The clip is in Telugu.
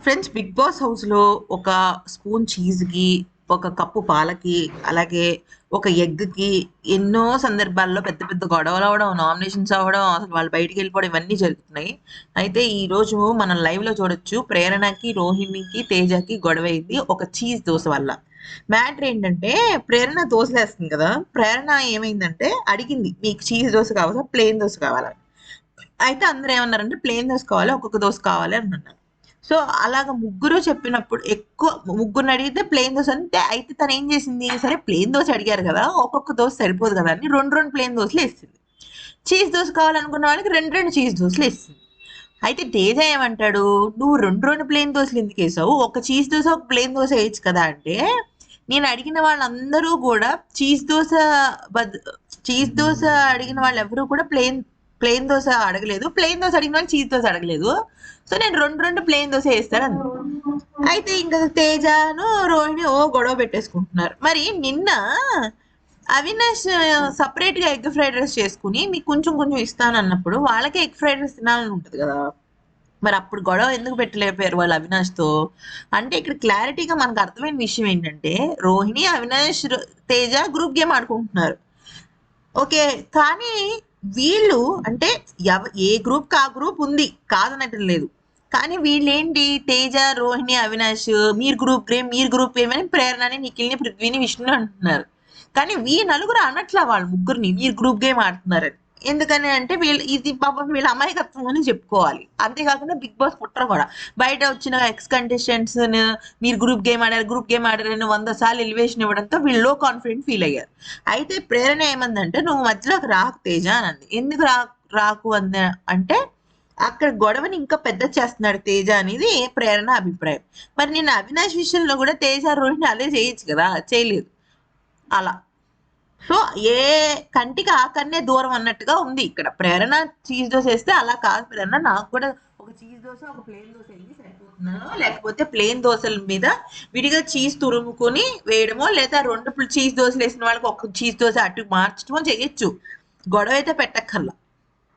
ఫ్రెండ్స్ బిగ్ బాస్ హౌస్లో ఒక స్పూన్ చీజ్కి ఒక కప్పు పాలకి అలాగే ఒక ఎగ్కి ఎన్నో సందర్భాల్లో పెద్ద పెద్ద గొడవలు అవ్వడం నామినేషన్స్ అవ్వడం అసలు వాళ్ళు బయటికి వెళ్ళిపోవడం ఇవన్నీ జరుగుతున్నాయి. అయితే ఈ రోజు మనం లైవ్లో చూడొచ్చు ప్రేరణకి రోహిణికి తేజకి గొడవ అయింది ఒక చీజ్ దోశ వల్ల. మ్యాటర్ ఏంటంటే ప్రేరణ దోశలేస్తుంది కదా ప్రేరణ ఏమైందంటే అడిగింది మీకు చీజ్ దోశ కావాలా? ప్లేన్ దోశ కావాలా? అయితే అందరూ ఏమన్నారంటే ప్లేన్ దోశ కావాలి ఒక్కొక్క దోశ కావాలి అని అన్నారు. సో అలాగ ముగ్గురు చెప్పినప్పుడు ఎక్కువ ముగ్గురిని అడిగితే ప్లేన్ దోశ అంటే అయితే తను ఏం చేసింది? సరే ప్లేన్ దోశ అడిగారు కదా ఒక్కొక్క దోశ సరిపోదు కదా అని రెండు రెండు ప్లేన్ దోశలు వేసింది. చీజ్ దోశ కావాలనుకున్న వాళ్ళకి రెండు రెండు చీజ్ దోశలు వేసింది. అయితే తేజ ఏమంటాడు? నువ్వు రెండు రెండు ప్లేన్ దోశలు ఎందుకు వేసావు? ఒక చీజ్ దోశ ఒక ప్లేన్ దోశ వేయచ్చు కదా అంటే నేను అడిగిన వాళ్ళందరూ కూడా చీజ్ దోశ బద్ చీజ్ దోశ అడిగిన వాళ్ళు ఎవరు కూడా ప్లేన్ ప్లెయిన్ దోశ అడగలేదు. ప్లేన్ దోశ అడిగిన వాళ్ళు చీజ్ దోశ అడగలేదు. సో నేను రెండు రెండు ప్లెయిన్ దోశ వేస్తాను అయితే ఇంకా తేజను రోహిణి ఓ గొడవ పెట్టేసుకుంటున్నారు. మరి నిన్న అవినాష్ సపరేట్గా ఎగ్ ఫ్రైడ్ రైస్ చేసుకుని మీకు కొంచెం కొంచెం ఇస్తాను అన్నప్పుడు వాళ్ళకే ఎగ్ ఫ్రైడ్ రైస్ తినాలని ఉంటుంది కదా. మరి అప్పుడు గొడవ ఎందుకు పెట్టలేకపోయారు వాళ్ళు అవినాష్తో అంటే ఇక్కడ క్లారిటీగా మనకు అర్థమైన విషయం ఏంటంటే రోహిణి అవినాష్ తేజ గ్రూప్ గేమ్ ఆడుకుంటున్నారు. ఓకే కానీ వీళ్ళు అంటే ఎవ ఏ గ్రూప్ ఆ గ్రూప్ ఉంది కాదనటం లేదు. కానీ వీళ్ళేంటి? తేజ రోహిణి అవినాష్ మీరు గ్రూప్ గేమ్ మీరు గ్రూప్ ఏమని అని ప్రేరణని నిఖిల్ని పృథ్వీని విష్ణుని అంటున్నారు. కానీ వీ నలుగురు అనట్లా వాళ్ళు ముగ్గురిని మీరు గ్రూప్ గేమ్ ఆడుతున్నారని. ఎందుకని అంటే వీళ్ళు ఇది పాపం వీళ్ళ అమాయకత్వం అని చెప్పుకోవాలి. అంతేకాకుండా బిగ్ బాస్ పుట్ర కూడా. బయట వచ్చిన ఎక్స్ కంటెస్టెంట్స్ మీరు గ్రూప్ గేమ్ ఆడారు గ్రూప్ గేమ్ ఆడారని వంద సార్లు ఎలివేషన్ ఇవ్వడంతో వీళ్ళు లో కాన్ఫిడెంట్ ఫీల్ అయ్యారు. అయితే ప్రేరణ ఏమందంటే నువ్వు మధ్యలోకి రాకు తేజ అని అంది. ఎందుకు రా రాకు అంద అంటే అక్కడ గొడవని ఇంకా పెద్ద చేస్తున్నాడు తేజ అనేది ప్రేరణ అభిప్రాయం. మరి నేను అవినాష్ విషయంలో కూడా తేజ రోహిణి అదే చేయొచ్చు కదా చేయలేదు. అలా. సో ఏ కంటికి ఆకన్నే దూరం అన్నట్టుగా ఉంది ఇక్కడ. ప్రేరణ చీజ్ దోశ వేస్తే అలా కాదు ప్రేరణ. నాకు కూడా ఒక చీజ్ దోశ ఒక ప్లేన్ దోశ వేసి సరిపోతున్నానో లేకపోతే ప్లేన్ దోశల మీద విడిగా చీజ్ తురుముకొని వేయడమో లేదా రెండు చీజ్ దోశలు వేసిన వాళ్ళకి ఒక చీజ్ దోశ అటు మార్చడమో చేయొచ్చు. గొడవ అయితే పెట్టక్కర్లా.